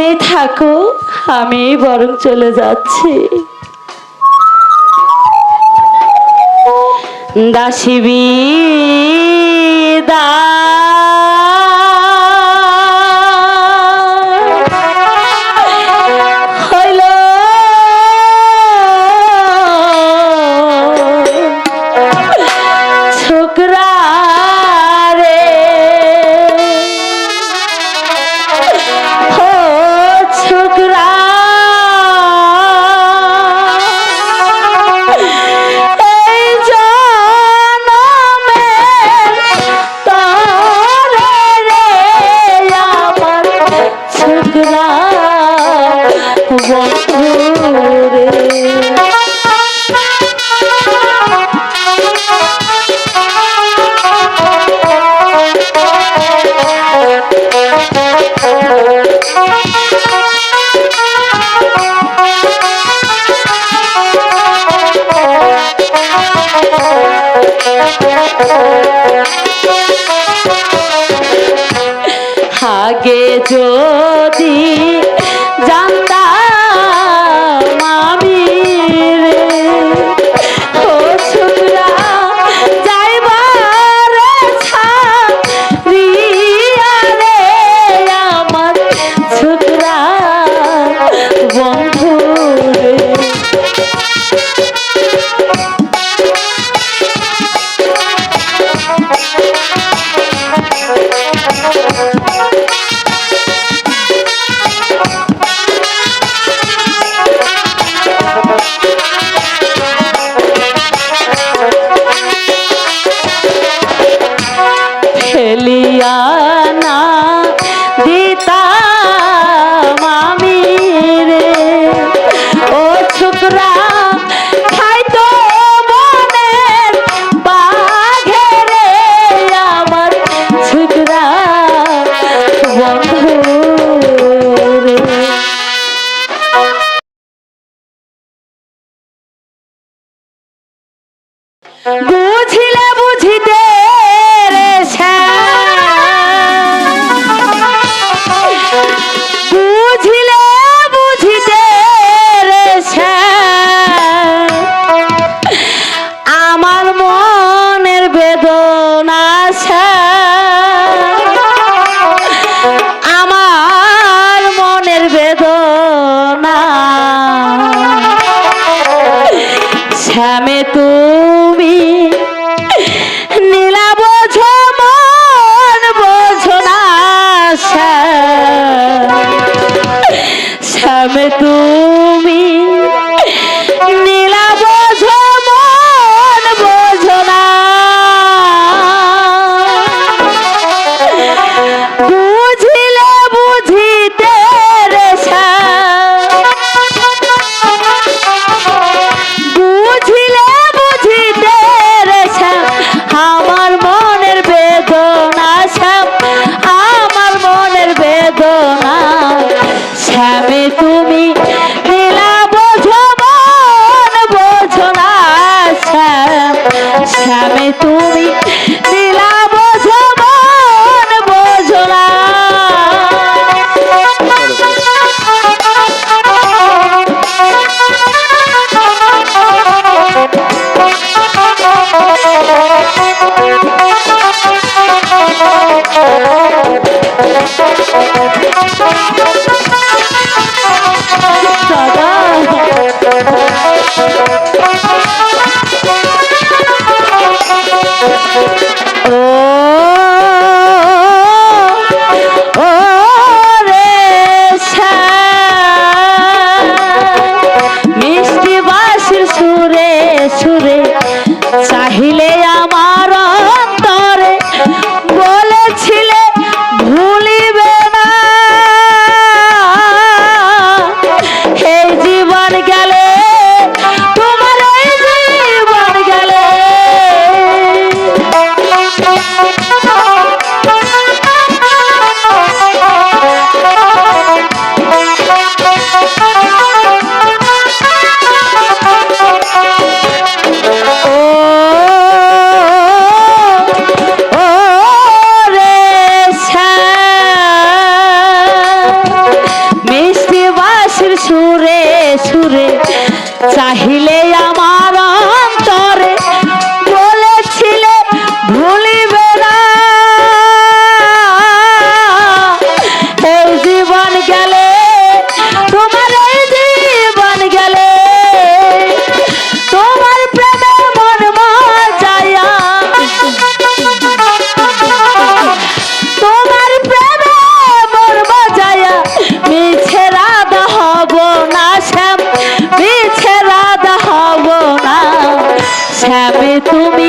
তুমি থাকো আমি বরং চলে যাচ্ছি। দাসিবি দা ಹಾಗೆ না চাহিলে আমার খাবে তুমি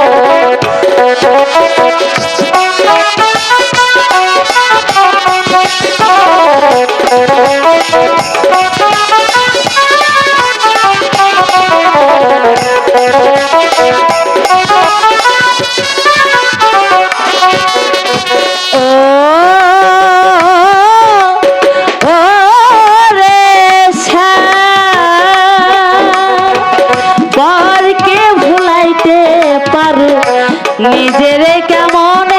দিতে পারো। নিজেরে কেমন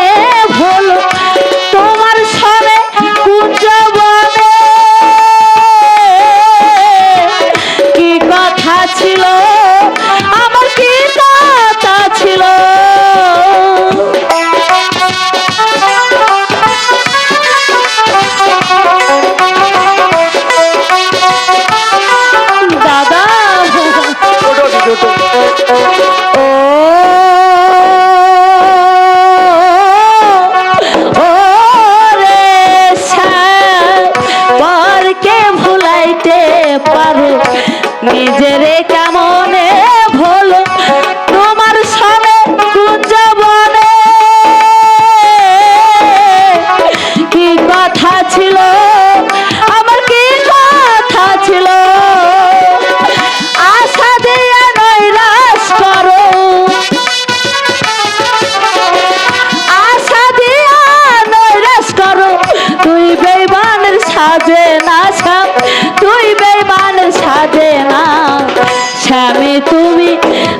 তুমি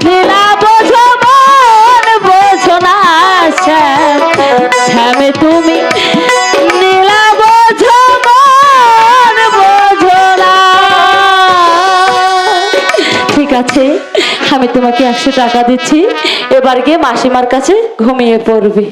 দিলা বোঝো, মন বোঝো না শ্যাম তুমি দিলা বোঝো বোঝো না। ঠিক আছে, আমি তোমাকে একশো টাকা দিচ্ছি। এবার গিয়ে মাসিমার কাছে ঘুমিয়ে পড়বে।